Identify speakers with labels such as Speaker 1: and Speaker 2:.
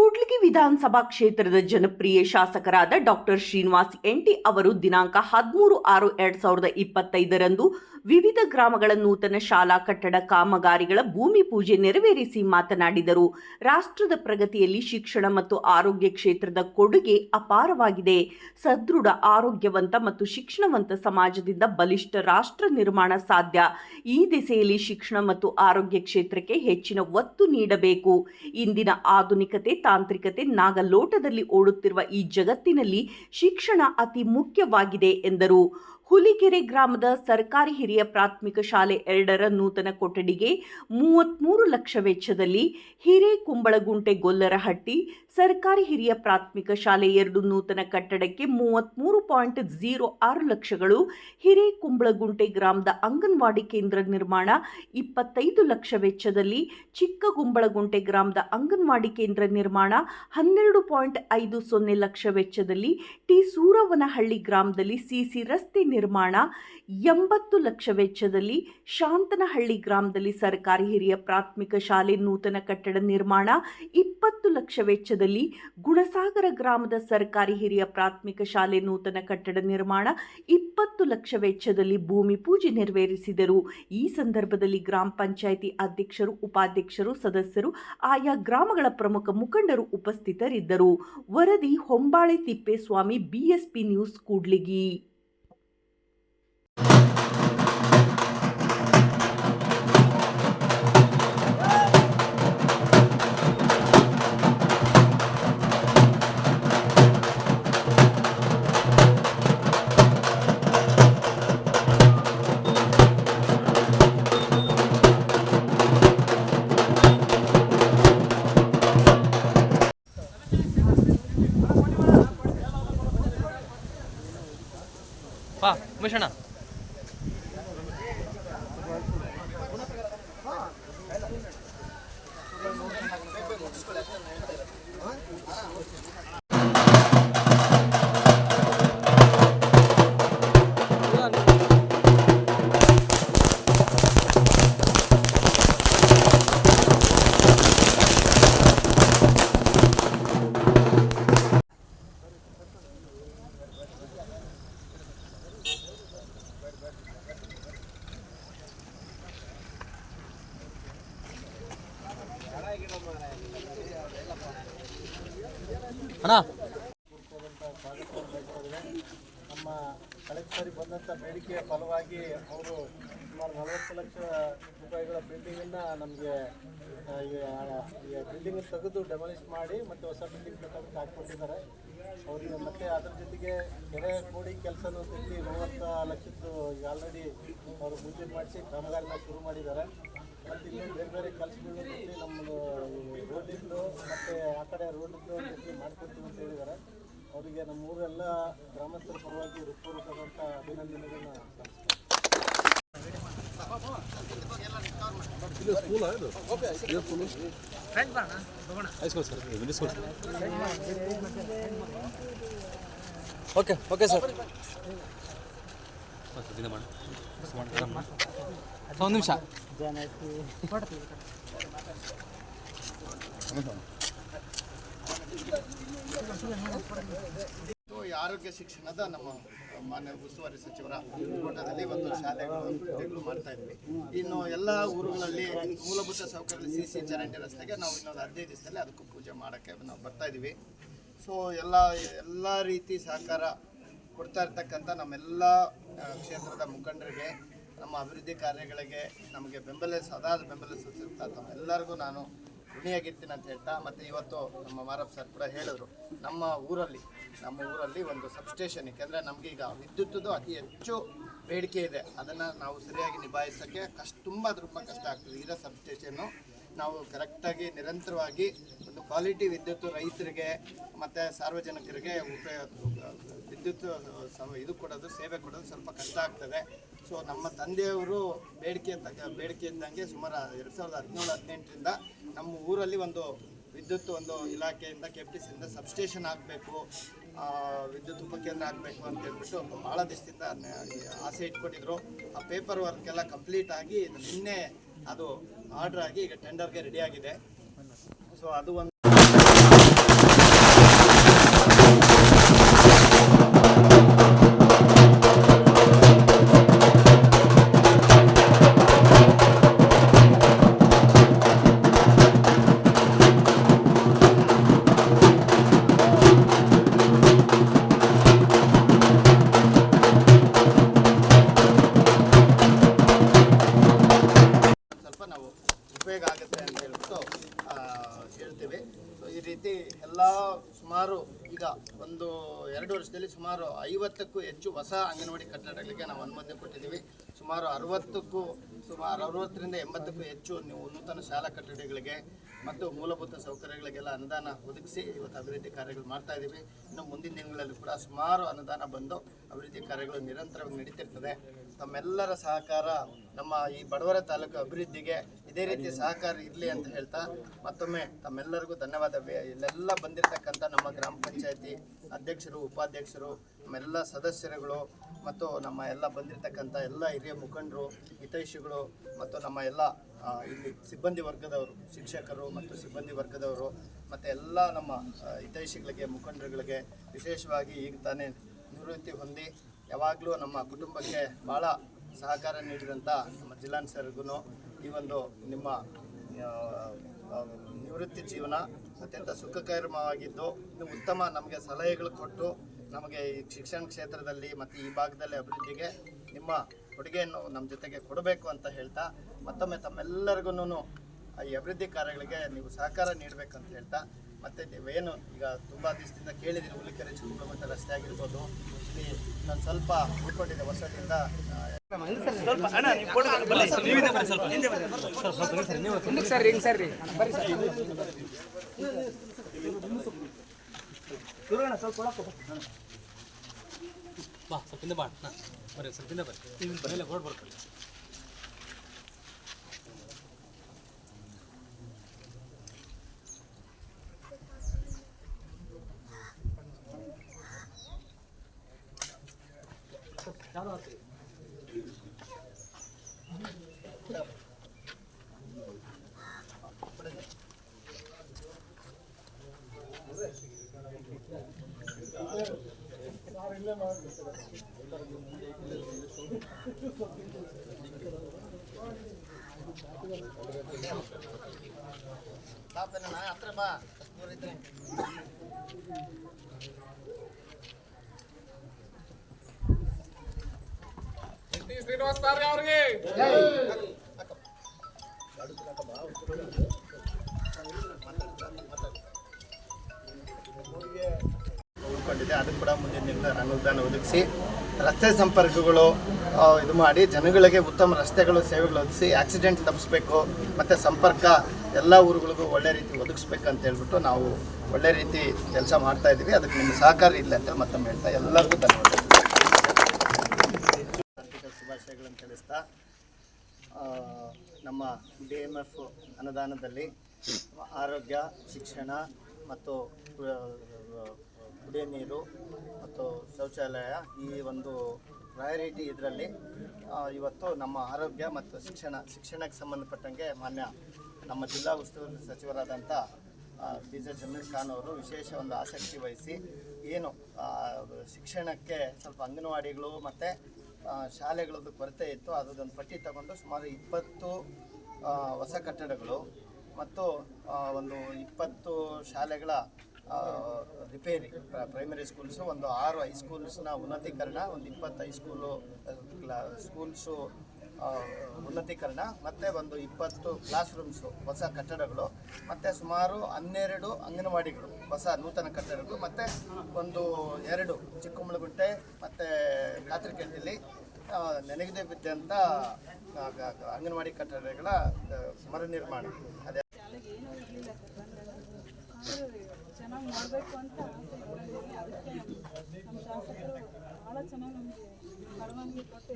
Speaker 1: কুকুর ಕೂಡ್ಲಿಗಿ ವಿಧಾನಸಭಾ ಕ್ಷೇತ್ರದ ಜನಪ್ರಿಯ ಶಾಸಕರಾದ ಡಾಕ್ಟರ್ ಶ್ರೀನಿವಾಸ್ ಎಂಟಿ ಅವರು ದಿನಾಂಕ ಹದಿಮೂರು ಆರು ಎರಡ್ ಸಾವಿರದ ಇಪ್ಪತ್ತೈದರಂದು ವಿವಿಧ ಗ್ರಾಮಗಳ ನೂತನ ಶಾಲಾ ಕಟ್ಟಡ ಕಾಮಗಾರಿಗಳ ಭೂಮಿ ಪೂಜೆ ನೆರವೇರಿಸಿ ಮಾತನಾಡಿದರು. ರಾಷ್ಟ್ರದ ಪ್ರಗತಿಯಲ್ಲಿ ಶಿಕ್ಷಣ ಮತ್ತು ಆರೋಗ್ಯ ಕ್ಷೇತ್ರದ ಕೊಡುಗೆ ಅಪಾರವಾಗಿದೆ. ಸದೃಢ, ಆರೋಗ್ಯವಂತ ಮತ್ತು ಶಿಕ್ಷಣವಂತ ಸಮಾಜದಿಂದ ಬಲಿಷ್ಠ ರಾಷ್ಟ್ರ ನಿರ್ಮಾಣ ಸಾಧ್ಯ. ಈ ದಿಸೆಯಲ್ಲಿ ಶಿಕ್ಷಣ ಮತ್ತು ಆರೋಗ್ಯ ಕ್ಷೇತ್ರಕ್ಕೆ ಹೆಚ್ಚಿನ ಒತ್ತು ನೀಡಬೇಕು. ಇಂದಿನ ಆಧುನಿಕತೆ ತಾಂತ್ರಿಕತೆ ನಾಗಲೋಟದಲ್ಲಿ ಓಡುತ್ತಿರುವ ಈ ಜಗತ್ತಿನಲ್ಲಿ ಶಿಕ್ಷಣ ಅತಿ ಮುಖ್ಯವಾಗಿದೆ ಎಂದರು. ಹುಲಿಕೆರೆ ಗ್ರಾಮದ ಸರ್ಕಾರಿ ಹಿರಿಯ ಪ್ರಾಥಮಿಕ ಶಾಲೆ ಎರಡರ ನೂತನ ಕೊಠಡಿಗೆ ಮೂವತ್ತ್ಮೂರು ಲಕ್ಷ ವೆಚ್ಚದಲ್ಲಿ ಹಿರೇಕುಂಬಳಗುಂಟೆ ಗೊಲ್ಲರಹಟ್ಟಿ ಸರ್ಕಾರಿ ಹಿರಿಯ ಪ್ರಾಥಮಿಕ ಶಾಲೆ ಎರಡು ನೂತನ ಕಟ್ಟಡಕ್ಕೆ ಮೂವತ್ತ್ಮೂರು ಪಾಯಿಂಟ್ ಝೀರೋ ಆರು ಲಕ್ಷಗಳು, ಹಿರೇಕುಂಬಳಗುಂಟೆ ಗ್ರಾಮದ ಅಂಗನವಾಡಿ ಕೇಂದ್ರ ನಿರ್ಮಾಣ ಇಪ್ಪತ್ತೈದು ಲಕ್ಷ ವೆಚ್ಚದಲ್ಲಿ, ಚಿಕ್ಕಗುಂಬಳಗುಂಟೆ ಗ್ರಾಮದ ಅಂಗನವಾಡಿ ಕೇಂದ್ರ ನಿರ್ಮಾಣ ಹನ್ನೆರಡು ಪಾಯಿಂಟ್ ಐದು ಸೊನ್ನೆ ಲಕ್ಷ ವೆಚ್ಚದಲ್ಲಿ ಟಿ ಸೂರವನಹಳ್ಳಿ ಗ್ರಾಮದಲ್ಲಿ ಸಿಸಿ ರಸ್ತೆ ನಿರ್ಮಾಣ ಎಂಬತ್ತು ಲಕ್ಷ ವೆಚ್ಚದಲ್ಲಿ, ಶಾಂತನಹಳ್ಳಿ ಗ್ರಾಮದಲ್ಲಿ ಸರ್ಕಾರಿ ಹಿರಿಯ ಪ್ರಾಥಮಿಕ ಶಾಲೆ ನೂತನ ಕಟ್ಟಡ ನಿರ್ಮಾಣ ಇಪ್ಪತ್ತು ಲಕ್ಷ ವೆಚ್ಚದಲ್ಲಿ ಗುಣಸಾಗರ ಗ್ರಾಮದ ಸರ್ಕಾರಿ ಹಿರಿಯ ಪ್ರಾಥಮಿಕ ಶಾಲೆ ನೂತನ ಕಟ್ಟಡ ನಿರ್ಮಾಣ ಇಪ್ಪತ್ತು ಲಕ್ಷ ವೆಚ್ಚದಲ್ಲಿ ಭೂಮಿ ಪೂಜೆ ನೆರವೇರಿಸಿದರು. ಈ ಸಂದರ್ಭದಲ್ಲಿ ಗ್ರಾಮ ಪಂಚಾಯಿತಿ ಅಧ್ಯಕ್ಷರು, ಉಪಾಧ್ಯಕ್ಷರು, ಸದಸ್ಯರು, ಆಯಾ ಗ್ರಾಮಗಳ ಪ್ರಮುಖ ಮುಖಂಡರು ಉಪಸ್ಥಿತರಿದ್ದರು. ವರದಿ ಹೊಂಬಾಳೆ ತಿಪ್ಪೇಸ್ವಾಮಿ, ಬಿಎಸ್ಪಿ ನ್ಯೂಸ್ ಕೂಡ್ಲಿಗಿ.
Speaker 2: ಬಾ ಉಮೇಶಣ್ಣ
Speaker 3: ನಮ್ಮ ಕಳೆದ ಸಾರಿ ಬಂದಂಥ ಬೇಡಿಕೆಯ ಫಲವಾಗಿ ಅವರು ಸುಮಾರು ನಲವತ್ತು ಲಕ್ಷ ರೂಪಾಯಿಗಳ ಬಿಲ್ಡಿಂಗನ್ನು ನಮಗೆ ಈ ಬಿಲ್ಡಿಂಗ್ ತೆಗೆದು ಡೆಮಾಲಿಷ್ ಮಾಡಿ ಮತ್ತೆ ಹೊಸ ಬಿಲ್ಡಿಂಗ್ ಕಟ್ಟೋದಕ್ಕೆ ಹಾಕ್ಕೊಟ್ಟಿದ್ದಾರೆ. ಅವರಿಗೆ ಮತ್ತೆ ಅದರ ಜೊತೆಗೆ ಕೆರೆ ಕೂಡಿ ಕೆಲಸನೂ ತೆಗಿ ಮೂವತ್ತು ಲಕ್ಷದ್ದು ಈಗ ಆಲ್ರೆಡಿ ಅವರು ಮುಂಚೆ ಮಾಡಿಸಿ ಕಾಮಗಾರಿನ ಶುರು ಮಾಡಿದ್ದಾರೆ. ಮತ್ತು ಇನ್ನೂ ಬೇರೆ ಬೇರೆ ಕೆಲಸಗಳು ಜೊತೆ ನಮ್ಮದು ರೋಡಿಂದು ಮತ್ತು ಆ ಕಡೆ ರೋಡಿಂದು ಜೊತೆ ಮಾಡ್ಕೊಡ್ತೀವಿ ಅಂತ ಹೇಳಿದ್ದಾರೆ. ಅವರಿಗೆ ನಮ್ಮ ಊರೆಲ್ಲ ಗ್ರಾಮಸ್ಥರ ಪರವಾಗಿ ಹೃತ್ಪೂರ್ವಕವಾದಂಥ ಅಭಿನಂದನೆಗಳನ್ನ ಸಲ್ಲಿಸ್ತೀನಿ.
Speaker 2: ಓಕೆ ಓಕೆ ಸರ್ ಒಂದು ನಿಮಿಷ.
Speaker 3: ಆರೋಗ್ಯ ಶಿಕ್ಷಣದ ನಮ್ಮ ಮಾನ್ಯ ಉಸ್ತುವಾರಿ ಸಚಿವರ ಕೋಟದಲ್ಲಿ ಒಂದು ಶಾಲೆಗಳು ಮಾಡ್ತಾ ಇದ್ವಿ. ಇನ್ನು ಎಲ್ಲ ಊರುಗಳಲ್ಲಿ ಮೂಲಭೂತ ಸೌಕರ್ಯ ಸಿ ಸಿ ಚರಂಡಿ ರಸ್ತೆಗೆ ನಾವು ಇನ್ನೊಂದು ಹದಿನೈದು ದಿವಸದಲ್ಲಿ ಅದಕ್ಕೂ ಪೂಜೆ ಮಾಡೋಕ್ಕೆ ನಾವು ಬರ್ತಾ ಇದ್ದೀವಿ. ಸೊ ಎಲ್ಲ ಎಲ್ಲ ರೀತಿ ಸಹಕಾರ ಕೊಡ್ತಾ ಇರ್ತಕ್ಕಂಥ ನಮ್ಮೆಲ್ಲ ಕ್ಷೇತ್ರದ ಮುಖಂಡರಿಗೆ ನಮ್ಮ ಅಭಿವೃದ್ಧಿ ಕಾರ್ಯಗಳಿಗೆ ನಮಗೆ ಬೆಂಬಲ ಸದಾ ಬೆಂಬಲ ಸೂಚಿಸ್ತಾ ತಮ್ಮೆಲ್ಲರಿಗೂ ನಾನು ಋಣಿಯಾಗಿರ್ತೀನಿ ಅಂತ ಹೇಳ್ತಾ ಮತ್ತು ಇವತ್ತು ನಮ್ಮ ಮಾರಪ್ಪ ಸರ್ ಕೂಡ ಹೇಳಿದ್ರು, ನಮ್ಮ ಊರಲ್ಲಿ ನಮ್ಮ ಊರಲ್ಲಿ ಒಂದು ಸಬ್ಸ್ಟೇಷನ್ ಏಕೆಂದರೆ ಈಗ ವಿದ್ಯುತ್ತದು ಅತಿ ಹೆಚ್ಚು ಬೇಡಿಕೆ ಇದೆ. ಅದನ್ನು ನಾವು ಸರಿಯಾಗಿ ನಿಭಾಯಿಸೋಕ್ಕೆ ಕಷ್ಟ, ತುಂಬ ತುಂಬ ಕಷ್ಟ ಆಗ್ತದೆ. ಇರೋ ಸಬ್ಸ್ಟೇಷನ್ನು ನಾವು ಕರೆಕ್ಟಾಗಿ ನಿರಂತರವಾಗಿ ಒಂದು ಕ್ವಾಲಿಟಿ ವಿದ್ಯುತ್ ರೈತರಿಗೆ ಮತ್ತು ಸಾರ್ವಜನಿಕರಿಗೆ ಉಪಯೋಗ ವಿದ್ಯುತ್ ಇದು ಕೊಡೋದು, ಸೇವೆ ಕೊಡೋದು ಸ್ವಲ್ಪ ಕಷ್ಟ ಆಗ್ತದೆ. ಸೊ ನಮ್ಮ ತಂದೆಯವರು ಬೇಡಿಕೆ ತಗ ಬೇಡಿಕೆ ಇದ್ದಂಗೆ ಸುಮಾರು ಎರಡು ಸಾವಿರದ ಹದಿನೇಳು, ಹದಿನೆಂಟರಿಂದ ನಮ್ಮ ಊರಲ್ಲಿ ಒಂದು ವಿದ್ಯುತ್ ಒಂದು ಇಲಾಖೆಯಿಂದ ಕೆ ಪಿ ಸಿಯಿಂದ ಸಬ್ಸ್ಟೇಷನ್ ಆಗಬೇಕು ವಿದ್ಯುತ್ ಉಪಕೇಂದ್ರ ಆಗಬೇಕು ಅಂತ ಹೇಳ್ಬಿಟ್ಟು ಭಾಳ ದಿವಸದಿಂದ ಆಸೆ ಇಟ್ಕೊಂಡಿದ್ರು. ಆ ಪೇಪರ್ ವರ್ಕ್ ಎಲ್ಲ ಕಂಪ್ಲೀಟ್ ಆಗಿ ನಿನ್ನೆ ಅದು ಆರ್ಡ್ರ್ ಆಗಿ ಈಗ ಟೆಂಡರ್ಗೆ ರೆಡಿ ಆಗಿದೆ. ಸೊ ಅದು ಒಂದು ರೀತಿ ಎಲ್ಲ ಸುಮಾರು ಈಗ ಒಂದು ಎರಡು ವರ್ಷದಲ್ಲಿ ಸುಮಾರು ಐವತ್ತಕ್ಕೂ ಹೆಚ್ಚು ಹೊಸ ಅಂಗನವಾಡಿ ಕಟ್ಟಡಗಳಿಗೆ ನಾವು ಅನುಮತಿ ಕೊಟ್ಟಿದ್ದೀವಿ. ಸುಮಾರು ಅರವತ್ತಕ್ಕೂ, ಸುಮಾರು ಅರವತ್ತರಿಂದ ಎಂಬತ್ತಕ್ಕೂ ಹೆಚ್ಚು ನೀವು ನೂತನ ಶಾಲಾ ಕಟ್ಟಡಗಳಿಗೆ ಮತ್ತು ಮೂಲಭೂತ ಸೌಕರ್ಯಗಳಿಗೆಲ್ಲ ಅನುದಾನ ಒದಗಿಸಿ ಇವತ್ತು ಅಭಿವೃದ್ಧಿ ಕಾರ್ಯಗಳು ಮಾಡ್ತಾ ಇದ್ದೀವಿ. ಇನ್ನು ಮುಂದಿನ ದಿನಗಳಲ್ಲಿ ಕೂಡ ಸುಮಾರು ಅನುದಾನ ಬಂದು ಅಭಿವೃದ್ಧಿ ಕಾರ್ಯಗಳು ನಿರಂತರವಾಗಿ ನಡೀತಿರ್ತದೆ. ತಮ್ಮೆಲ್ಲರ ಸಹಕಾರ ನಮ್ಮ ಈ ಬಡವರ ತಾಲೂಕು ಅಭಿವೃದ್ಧಿಗೆ ಇದೇ ರೀತಿ ಸಹಕಾರ ಇರಲಿ ಅಂತ ಹೇಳ್ತಾ ಮತ್ತೊಮ್ಮೆ ತಮ್ಮೆಲ್ಲರಿಗೂ ಧನ್ಯವಾದ. ಇಲ್ಲೆಲ್ಲ ಬಂದಿರತಕ್ಕಂಥ ನಮ್ಮ ಗ್ರಾಮ ಪಂಚಾಯತಿ ಅಧ್ಯಕ್ಷರು ಉಪಾಧ್ಯಕ್ಷರು ನಮ್ಮೆಲ್ಲ ಸದಸ್ಯರುಗಳು ಮತ್ತು ನಮ್ಮ ಎಲ್ಲ ಬಂದಿರತಕ್ಕಂಥ ಎಲ್ಲ ಹಿರಿಯ ಮುಖಂಡರು ಹಿತೈಷಿಗಳು ಮತ್ತು ನಮ್ಮ ಎಲ್ಲ ಇಲ್ಲಿ ಸಿಬ್ಬಂದಿ ವರ್ಗದವರು ಶಿಕ್ಷಕರು ಮತ್ತು ಸಿಬ್ಬಂದಿ ವರ್ಗದವರು ಮತ್ತು ಎಲ್ಲ ನಮ್ಮ ಹಿತೈಷಿಗಳಿಗೆ ಮುಖಂಡರುಗಳಿಗೆ ವಿಶೇಷವಾಗಿ ಈಗ ತಾನೇ ನಿವೃತ್ತಿ ಹೊಂದಿ ಯಾವಾಗಲೂ ನಮ್ಮ ಕುಟುಂಬಕ್ಕೆ ಭಾಳ ಸಹಕಾರ ನೀಡಿದಂಥ ನಮ್ಮ ಜಿಲ್ಲಾನ್ ಸರ್ಗೂ ಈ ಒಂದು ನಿಮ್ಮ ನಿವೃತ್ತಿ ಜೀವನ ಅತ್ಯಂತ ಸುಖಕರವಾಗಿದ್ದು ಉತ್ತಮ ನಮಗೆ ಸಲಹೆಗಳು ಕೊಟ್ಟು ನಮಗೆ ಈ ಶಿಕ್ಷಣ ಕ್ಷೇತ್ರದಲ್ಲಿ ಮತ್ತು ಈ ಭಾಗದಲ್ಲಿ ಅಭಿವೃದ್ಧಿಗೆ ನಿಮ್ಮ ಕೊಡುಗೆಯನ್ನು ನಮ್ಮ ಜೊತೆಗೆ ಕೊಡಬೇಕು ಅಂತ ಹೇಳ್ತಾ ಮತ್ತೊಮ್ಮೆ ತಮ್ಮೆಲ್ಲರಿಗೂ ಈ ಅಭಿವೃದ್ಧಿ ಕಾರ್ಯಗಳಿಗೆ ನೀವು ಸಹಕಾರ ನೀಡಬೇಕಂತ ಹೇಳ್ತಾ ಮತ್ತೆ ನೀವೇನು ಈಗ ತುಂಬ ದಿವಸದಿಂದ ಕೇಳಿದಿರಿ ಹುಲಿಕೆರೆ ಚಿಕ್ಕಮಗಳೂರು ರಸ್ತೆ ಆಗಿರ್ಬೋದು ಇಲ್ಲಿ ನಾನು ಸ್ವಲ್ಪ ಉಳ್ಕೊಂಡಿದ್ದೆ ವರ್ಷದಿಂದ
Speaker 2: ಬಾ ಸ್ವಲ್ಪ ಹಿಂದೆ ಬಾ ಬರ್ರಿ ಸ್ವಲ್ಪ ಹಿಂದೆ ಬರ್ರಿ ಮೇಲೆ ಬರ್ಕೊಳ್ಳಿ
Speaker 3: பாப்பேன் நான் அத்தனை பா
Speaker 4: ஒரு இது ಅವ್ರಿಗೆ.
Speaker 3: ಉಳ್ಕೊಂಡಿದೆ. ಅದು ಕೂಡ ಮುಂದಿನ ಅನುದಾನ ಒದಗಿಸಿ, ರಸ್ತೆ ಸಂಪರ್ಕಗಳು ಇದು ಮಾಡಿ ಜನಗಳಿಗೆ ಉತ್ತಮ ರಸ್ತೆಗಳು, ಸೇವೆಗಳು ಒದಗಿಸಿ ಆಕ್ಸಿಡೆಂಟ್ ತಪ್ಪಿಸ್ಬೇಕು, ಮತ್ತು ಸಂಪರ್ಕ ಎಲ್ಲ ಊರುಗಳಿಗೂ ಒಳ್ಳೆ ರೀತಿ ಒದಗಿಸ್ಬೇಕಂತ ಹೇಳ್ಬಿಟ್ಟು ನಾವು ಒಳ್ಳೆ ರೀತಿ ಕೆಲಸ ಮಾಡ್ತಾ ಇದ್ದೀವಿ. ಅದಕ್ಕೆ ನಿಮ್ಮ ಸಹಕಾರ ಇಲ್ಲ ಅಂತ ಮತ್ತೊಮ್ಮೆ ಹೇಳ್ತಾ ಎಲ್ಲರಿಗೂ ಧನ್ಯವಾದ ತಿಳಿಸ್ತಾ ನಮ್ಮ ಡಿ ಎಂ ಎಫ್ ಅನುದಾನದಲ್ಲಿ ಆರೋಗ್ಯ, ಶಿಕ್ಷಣ ಮತ್ತು ಕುಡಿಯೋ ನೀರು ಮತ್ತು ಶೌಚಾಲಯ ಈ ಒಂದು ಪ್ರಯಾರಿಟಿ ಇದರಲ್ಲಿ ಇವತ್ತು ನಮ್ಮ ಆರೋಗ್ಯ ಮತ್ತು ಶಿಕ್ಷಣ, ಶಿಕ್ಷಣಕ್ಕೆ ಸಂಬಂಧಪಟ್ಟಂಗೆ ಮಾನ್ಯ ನಮ್ಮ ಜಿಲ್ಲಾ ಉಸ್ತುವಾರಿ ಸಚಿವರಾದಂಥ ಬಿ ಜೆ ಜಮೀರ್ ಖಾನ್ ಅವರು ವಿಶೇಷ ಒಂದು ಆಸಕ್ತಿ ವಹಿಸಿ ಏನು ಶಿಕ್ಷಣಕ್ಕೆ ಸ್ವಲ್ಪ ಅಂಗನವಾಡಿಗಳು ಮತ್ತು ಶಾಲೆಗಳದ್ದು ಕೊರತೆ ಇತ್ತು. ಅದೊಂದು ಪಟ್ಟಿ ತಗೊಂಡು ಸುಮಾರು ಇಪ್ಪತ್ತು ಹೊಸ ಕಟ್ಟಡಗಳು ಮತ್ತು ಒಂದು ಇಪ್ಪತ್ತು ಶಾಲೆಗಳ ರಿಪೇರಿ ಪ್ರೈಮರಿ ಸ್ಕೂಲ್ಸು ಒಂದು ಆರು ಹೈಸ್ಕೂಲ್ಸ್ನ ಉನ್ನತೀಕರಣ, ಒಂದು ಇಪ್ಪತ್ತು ಹೈಸ್ಕೂಲು ಕ್ಲಾ ಸ್ಕೂಲ್ಸು ಉನ್ನತೀಕರಣ, ಮತ್ತು ಒಂದು ಇಪ್ಪತ್ತು ಕ್ಲಾಸ್ ರೂಮ್ಸು ಹೊಸ ಕಟ್ಟಡಗಳು, ಮತ್ತು ಸುಮಾರು ಹನ್ನೆರಡು ಅಂಗನವಾಡಿಗಳು, ಹೊಸ ನೂತನ ಕಟ್ಟಡಗಳು, ಮತ್ತು ಒಂದು ಎರಡು ಚಿಕ್ಕಮಳಗುಂಟೆ ಮತ್ತು ಕಾತ್ರಿಕೆಂಡಲ್ಲಿ ನೆನಗದೇ ಬಿದ್ದಂಥ ಅಂಗನವಾಡಿ ಕಟ್ಟಡಗಳ ಮರು ನಿರ್ಮಾಣ. ಅದೇ.
Speaker 5: ಚೆನ್ನಾಗಿ ಮಾಡಬೇಕು ಅಂತ ಅದಕ್ಕೆ ನಮ್ಮ ಶಾಸಕರು ಭಾಳ ಚೆನ್ನಾಗಿ ನಮಗೆ ಪರವಾನಗಿ ಕೊಟ್ಟು